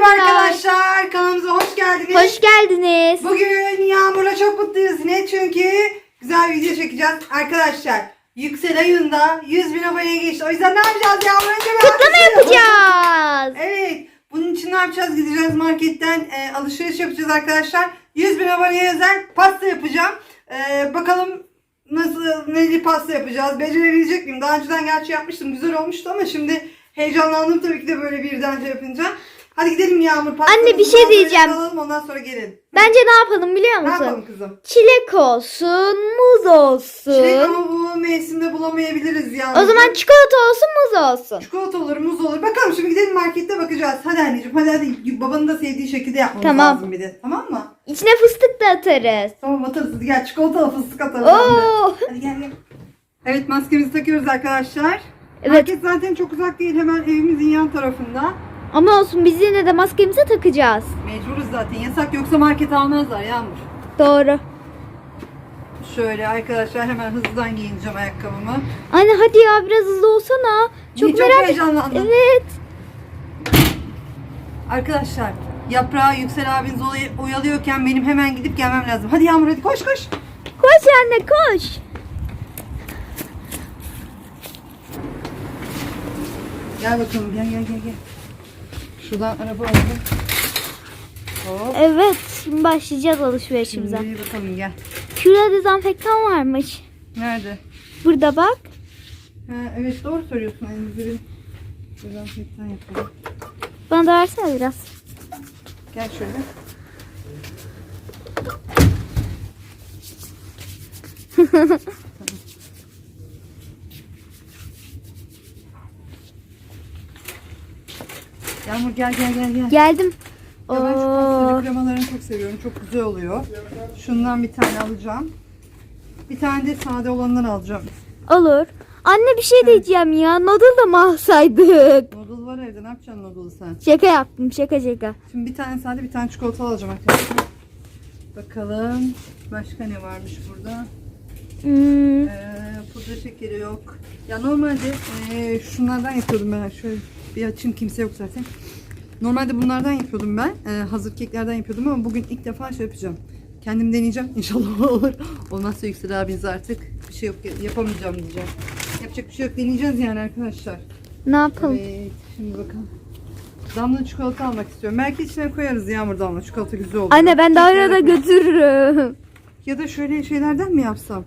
Merhaba arkadaşlar, kanalımıza hoş geldiniz. Hoş geldiniz. Bugün Yağmur'la çok mutluyuz. Ne? Çünkü güzel video çekeceğiz. Arkadaşlar, Yüksel ayında 100 bin aboneye geçti. O yüzden ne yapacağız Yağmur? Önce bir Kutlama yapacağız. Evet. Bunun için ne yapacağız? Gideceğiz marketten e, alışveriş yapacağız arkadaşlar. 100 bin aboneye özel pasta yapacağım. E, bakalım nasıl neli pasta yapacağız? Becerebilecek miyim? Daha önceden gerçi yapmıştım. Güzel olmuştu ama şimdi heyecanlandım tabii ki de böyle birden şey yapınca. Hadi gidelim Yağmur. Anne, bir şey diyeceğim. Alalım, ondan sonra gelin. Bence ne yapalım biliyor Ne musun? yapalım kızım? Çilek olsun, muz olsun. Çilek ama bu mevsimde bulamayabiliriz yani. O zaman çikolata olsun, muz olsun. Çikolata olur, muz olur. Bakalım şimdi gidelim markette bakacağız. Hadi anneciğim hadi hadi. Babanın da sevdiği şekilde yapmamız Tamam. lazım bir de. Tamam mı? İçine fıstık da atarız. Tamam atarız. Hadi gel çikolatalı fıstık de. Oo. Hadi gel gel. Evet maskemizi takıyoruz arkadaşlar. Evet. Market zaten çok uzak değil. Hemen evimizin yan tarafında. Ama olsun biz yine de maskemizi takacağız. Mecburuz zaten. Yasak yoksa market almazlar Yağmur. Doğru. Şöyle arkadaşlar hemen hızlıdan giyineceğim ayakkabımı. Anne hadi ya biraz hızlı olsana. Çok Niye, çok merak heyecanlandım. Evet. Arkadaşlar yaprağı Yüksel abiniz oyalıyorken benim hemen gidip gelmem lazım. Hadi Yağmur hadi koş koş. Koş anne koş. Gel bakalım gel gel gel gel. Şuradan araba alalım. Hop. Evet şimdi başlayacağız alışverişimize. Şimdi bakalım gel. Şurada dezenfektan varmış. Nerede? Burada bak. Ha, evet doğru söylüyorsun. Elimizi bir dezenfektan yapalım. Bana da versene biraz. Gel şöyle. Yağmur gel gel gel gel. Geldim. Ya ben şu pastacı kremalarını çok seviyorum. Çok güzel oluyor. Şundan bir tane alacağım. Bir tane de sade olanından alacağım. Olur. Anne bir şey diyeceğim ya. Noodle da mı alsaydık? Noodle var evde. Ne yapacaksın noodle'ı sen? Şaka yaptım şaka şaka. Şimdi bir tane sade bir tane çikolata alacağım arkadaşlar. Bakalım. Başka ne varmış burada? Hmm, Ee, pudra şekeri yok. Ya normalde ee, şunlardan yapıyordum ben. Şöyle bir açayım kimse yok zaten. Normalde bunlardan yapıyordum ben. Ee, hazır keklerden yapıyordum ama bugün ilk defa şey yapacağım. Kendim deneyeceğim. İnşallah olur. Olmazsa Yüksel abiniz artık bir şey yok yapamayacağım diyeceğim. Yapacak bir şey yok deneyeceğiz yani arkadaşlar. ne yapalım? Evet şimdi bakalım. Damla çikolata almak istiyorum. Belki içine koyarız yağmur damla çikolata güzel olur. Anne ben Keklere arada götürürüm. Ya da şöyle şeylerden mi yapsam?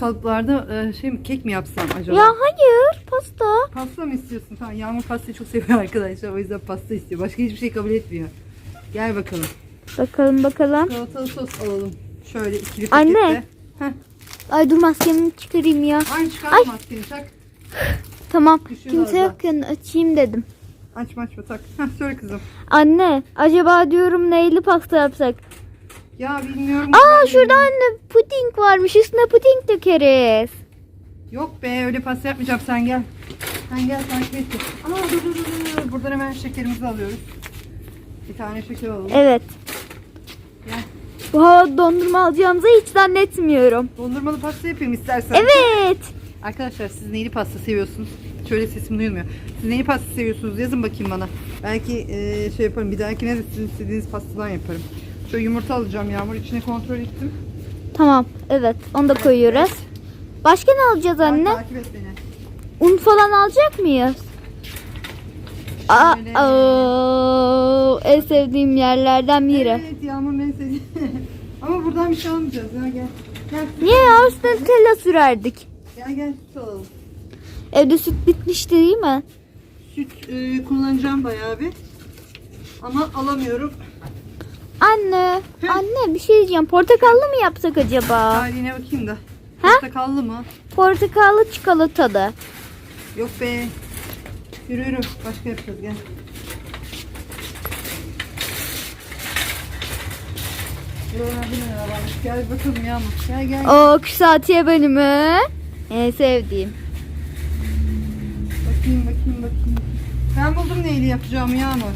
Kalıplarda e, şey mi kek mi yapsam acaba? Ya hayır pasta. Pasta mı istiyorsun? Tamam Yağmur pastayı çok seviyor arkadaşlar. O yüzden pasta istiyor. Başka hiçbir şey kabul etmiyor. Gel bakalım. Bakalım bakalım. Çikolatalı sos alalım. Şöyle ikili Anne. pakette. Heh. Ay dur maskemi çıkarayım ya. Aynı çıkarma Ay. maskeni tak. Tamam. Düşüyor Kimse orada. yokken açayım dedim. Açma açma tak. Heh, söyle kızım. Anne acaba diyorum neyli pasta yapsak? Ya bilmiyorum. Aa şurada anne puding varmış. Üstüne puding dökeriz. Yok be öyle pasta yapmayacağım sen gel. Sen gel takip et. Aa dur dur dur dur. Buradan hemen şekerimizi alıyoruz. Bir tane şeker alalım. Evet. Gel. Bu hava dondurma alacağımızı hiç zannetmiyorum. Dondurmalı pasta yapayım istersen. Evet. Arkadaşlar siz neyli pasta seviyorsunuz? Şöyle sesim duyulmuyor. Siz neyli pasta seviyorsunuz? Yazın bakayım bana. Belki eee, şey yaparım. Bir dahakine de sizin istediğiniz pastadan yaparım. Şöyle yumurta alacağım Yağmur. içine kontrol ettim. Tamam. Evet. Onu da koyuyoruz. Başka ne alacağız Bak, anne? takip et beni. Un falan alacak mıyız? Aa, Şöyle. aa, en sevdiğim yerlerden biri. Evet Yağmur en sevdiğim. Ama buradan bir şey almayacağız. Ya gel. Gel süt, Niye ya üstüne Nutella sürerdik? gel, gel süt alalım. Evde süt bitmişti değil mi? Süt eee, kullanacağım bayağı bir. Ama alamıyorum. Anne, anne bir şey diyeceğim. Portakallı mı yapsak acaba? Tarihine bakayım da. Ha? Portakallı mı? Portakallı çikolatalı. Yok be. Yürü yürü. Başka yapacağız gel. Gel bakalım Yağmur. Gel gel. O kısatiye bölümü. En sevdiğim. Bakayım bakayım bakayım. Ben buldum neyle yapacağımı Yağmur.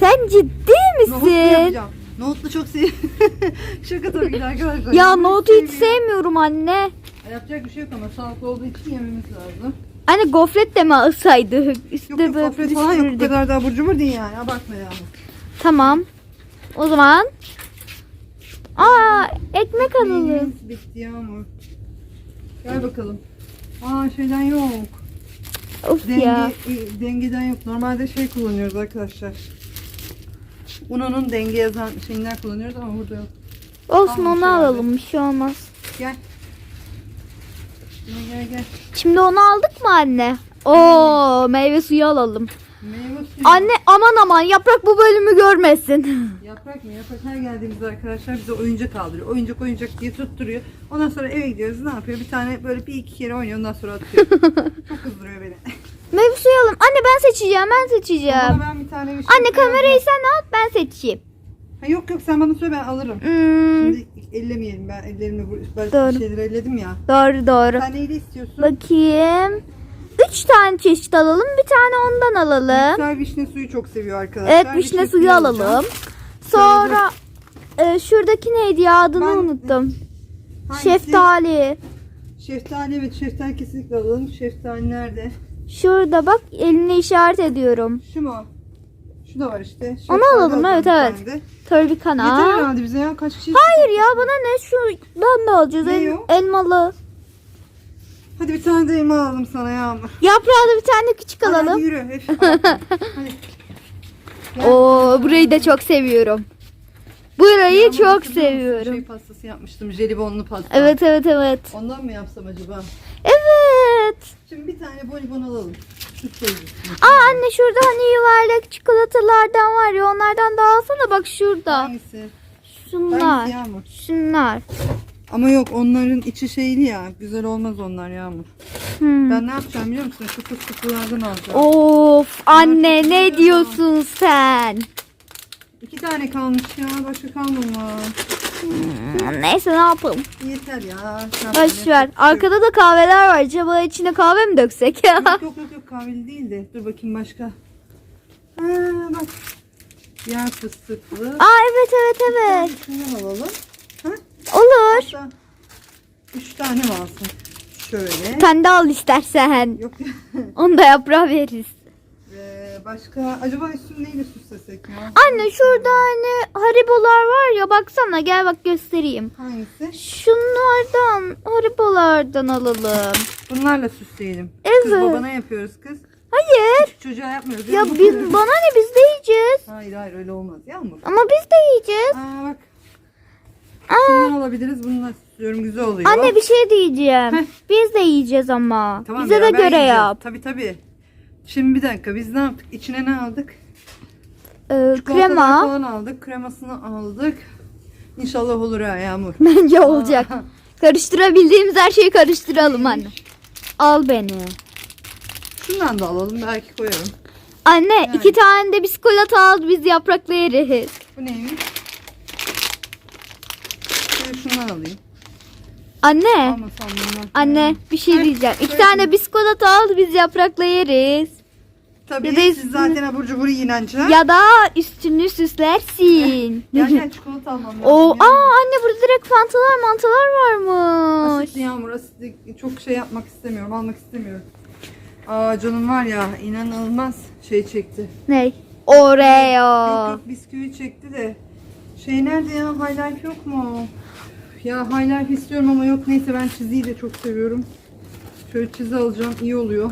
Sen ciddi Nohutlu misin? yapacağım. Nohutlu çok seviyorum. Şaka tabii ki arkadaşlar. Ya Nohutlu nohutu hiç sevmiyorum. sevmiyorum anne. Yapacak bir şey yok ama sağlıklı olduğu için yememiz lazım. Anne gofret de mi alsaydık? Üstte Yok yok böyle gofret falan yok. Bu düşürürdük. kadar da abur cubur değil yani. Abartma yani. Tamam. O zaman. Aa ekmek alalım. Neyimiz bitti Yağmur. Gel bakalım. Aa şeyden yok. Of Denge, ya. e, dengeden yok. Normalde şey kullanıyoruz arkadaşlar. Uno'nun denge yazan şeyinden kullanıyoruz ama burada yok. Olsun onu şöyle. alalım bir şey olmaz. Gel. Gel gel gel. Şimdi onu aldık mı anne? Oo meyve suyu alalım. Meyve suyu. Anne aman aman yaprak bu bölümü görmesin. Yaprak mı? Yaprak her geldiğimizde arkadaşlar bize oyuncak aldırıyor. Oyuncak oyuncak diye tutturuyor. Ondan sonra eve gidiyoruz. Ne yapıyor? Bir tane böyle bir iki kere oynuyor. Ondan sonra atıyor. Çok kızdırıyor beni. Meyve suyu alalım. Anne ben seçeceğim ben seçeceğim. Bana ben bir tane bir şey Anne kamerayı sen al ben seçeyim. Ha, yok yok sen bana söyle ben alırım. Hmm, Şimdi ellemeyelim. Ben ellerimle bu ben Doğru. şeyleri elledim ya. doğru doğru. Sen neyli istiyorsun? Bakayım. Üç tane çeşit alalım. Bir tane ondan alalım. Güzel vişne suyu çok seviyor arkadaşlar. Evet vişne suyu alalım. Sonra e, şuradaki neydi ya adını Ben- unuttum. Hangisi? Şeftali. Şeftali evet şeftali kesinlikle alalım. Şeftali nerede? Şurada bak eline işaret ediyorum. Şu mu? Şu da var işte. Onu Şeftali alalım, evet, evet. de. Tropicana. Yeter herhalde bize ya kaç kişi? Hayır ya bana ne şuradan da alacağız. Ne El- o? elmalı. Hadi bir tane de elma alalım sana Yağmur. Yaprağı da bir tane küçük Hadi, hadi alalım. yürü. Hep- Hadi. Gel. Oo burayı da çok seviyorum. Burayı Yağmur, çok hatırlıyor musun? seviyorum. Şey pastası yapmıştım. Jelibonlu pasta. Evet evet evet. Ondan mı yapsam acaba? Evet. Şimdi bir tane bonibon alalım. Aa anne şurada hani yuvarlak çikolatalardan var ya onlardan da alsana bak şurada. Hangisi? Şunlar. Hangisi Yağmur? Şunlar. Ama yok onların içi şeyli ya. Güzel olmaz onlar Yağmur. Hmm. Ben ne yapacağım biliyor musun? Şu fıstıklılardan alacağım. Of anne ne diyorsun sen? İki tane kalmış ya. Başka kalmamış. Hmm, Neyse ne yapalım. Yeter ya. Boş ver. Arkada da kahveler var. Acaba içine kahve mi döksek? Yok yok yok yok kahveli değil de. Dur bakayım başka. Ha bak. Yer fıstıklı. Aa evet evet evet. Şundan alalım. Ha? Olur. Hatta üç tane mi alsın? Şöyle. Sen de al istersen. Yok. Onu da yaprağı veririz. Başka acaba üstünü neyle süslesek ya? Anne şurada hani haribolar var ya baksana gel bak göstereyim. Hangisi? Şunlardan haribolardan alalım. Bunlarla süsleyelim. Kız Evet. babana yapıyoruz kız. Hayır. Çocuğa yapmıyoruz. Ya biz, bana ne biz de yiyeceğiz. Hayır hayır öyle olmaz. Yağmur. Ama biz de yiyeceğiz. Aa bak. Aa, Şundan alabiliriz. Bununla süslüyorum. Güzel oluyor. anne bir şey diyeceğim. Heh. Biz de yiyeceğiz ama. Tamam, Bize de beraber göre yiyeceğiz. yap. Tabii tabii. Şimdi bir dakika biz ne yaptık? İçine ne aldık? Ee, Çikolatalar krema. falan aldık. Kremasını aldık. İnşallah olur ha Yağmur. Bence olacak. Aa, Karıştırabildiğimiz her şeyi karıştıralım anne. Al beni. Şundan da alalım. Belki koyarım. Anne iki tane de biskolata al biz yaprakla yeriz. Bu neymiş? Şöyle şundan alayım. Anne. Almasam. Anne bir şey diyeceğim. İki söyle. tane biskolata al biz yaprakla yeriz. Tabii Ya da siz zaten abur cubur yiyin anca. Ya da üstünü süslersin. Gel çikolata almam lazım. Oo, Yağmur. aa anne burada direkt fantalar mantalar varmış. Asitli yağmur asitli çok şey yapmak istemiyorum. Almak istemiyorum. Aa canım var ya inanılmaz şey çekti. Ne? Yok Oreo. yok bisküvi çekti de. Şey nerede ya? High Life yok mu? Ya High Life istiyorum ama yok. Neyse ben çiziyi de çok seviyorum. Şöyle çizi alacağım. iyi oluyor.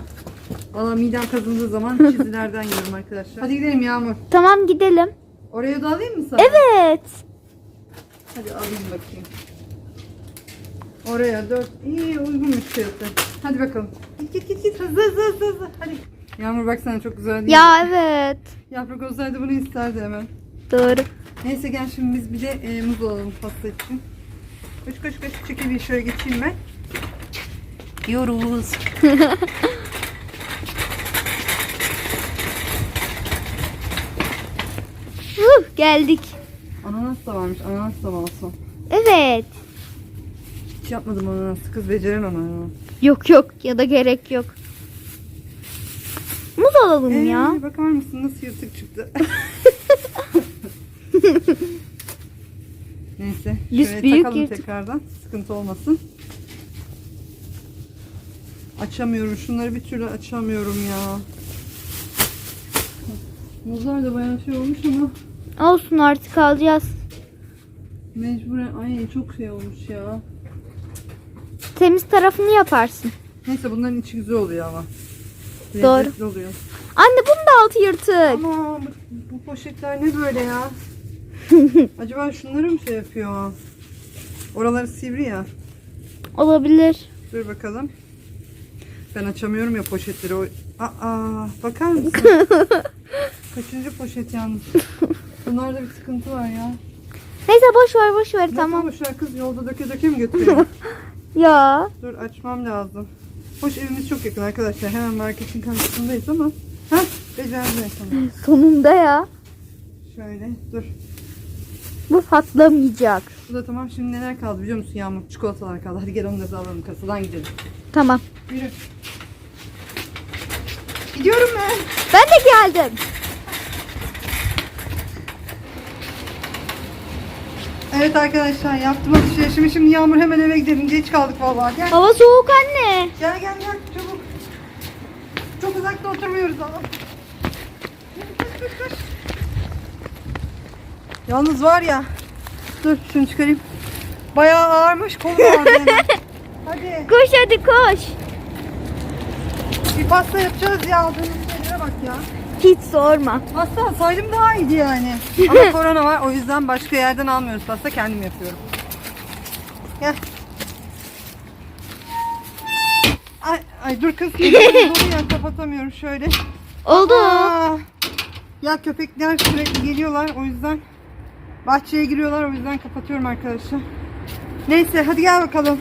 Valla midem kazındığı zaman çizilerden yiyorum arkadaşlar. Hadi gidelim Yağmur. Tamam gidelim. Oraya da alayım mı sana? Evet. Hadi alayım bakayım. Oraya dört. İyi uygunmuş fiyatı. Hadi bakalım. Git git git git. Hızlı hızlı hızlı hızlı. Hadi. Yağmur baksana çok güzel değil mi? Ya evet. Yaprak olsaydı bunu isterdi hemen. Doğru. Neyse gel şimdi biz bir de e, muz alalım pasta için. Koş koş koş çekil şöyle geçeyim ben. Yiyoruz. Huh, geldik. Ananas da varmış. Ananas da mı alsam? Evet. Hiç yapmadım ananas. Kız beceremem ananas. Yok yok ya da gerek yok. Muz alalım Ee, ya. bakar mısın nasıl yırtık çıktı. Neyse. Biz Şöyle büyük takalım yırtık. tekrardan. Sıkıntı olmasın. Açamıyorum. Şunları bir türlü açamıyorum ya. Muzlar da bayağı şey olmuş ama Olsun artık alacağız. mecburen ay çok şey olmuş ya. Temiz tarafını yaparsın. Neyse bunların içi güzel oluyor ama. Doğru. Lezzetli oluyor. Anne bunun da altı yırtık. Ama bu, bu poşetler ne böyle ya? Acaba şunları mı şey yapıyor? Oraları sivri ya. Olabilir. Dur bakalım. Ben açamıyorum ya poşetleri. O... Aa, bakar mısın? Kaçıncı poşet yalnız? Bunlarda bir sıkıntı var ya. Neyse boş ver boş ver Tamam. tamam. Boşver kız yolda döke döke mi götürüyor? Ya. Dur açmam lazım. Hoş evimiz çok yakın arkadaşlar. Hemen marketin karşısındayız ama. Hah becerdim tamam. Sonunda ya. Şöyle dur. Bu patlamayacak. Bu da tamam. Şimdi neler kaldı biliyor musun Yağmur? Çikolatalar kaldı. Hadi gel onları da alalım kasadan gidelim. Tamam. Yürü. Gidiyorum ben. Ben de geldim. Evet arkadaşlar yaptım alışverişimi. Şimdi Yağmur hemen eve gidelim. Geç kaldık vallahi. Gel. Hava soğuk anne. Gel gel gel çabuk. Çok uzakta oturmuyoruz ama. Koş, koş, koş. Yalnız var ya. Dur şunu çıkarayım. Bayağı ağırmış kolum ağrıyor hemen. Hadi Koş hadi koş. bir pasta yapacağız ya aldığımız şeylere bak ya. Hiç sorma. Pasta alsaydım daha iyiydi yani. Ama korona var o yüzden başka yerden almıyoruz pasta kendim yapıyorum. Gel. Ay, ay dur kız. Dolu ya kapatamıyorum şöyle. Oldu. Aa, ya köpekler sürekli geliyorlar o yüzden bahçeye giriyorlar o yüzden kapatıyorum arkadaşlar. Neyse hadi gel bakalım.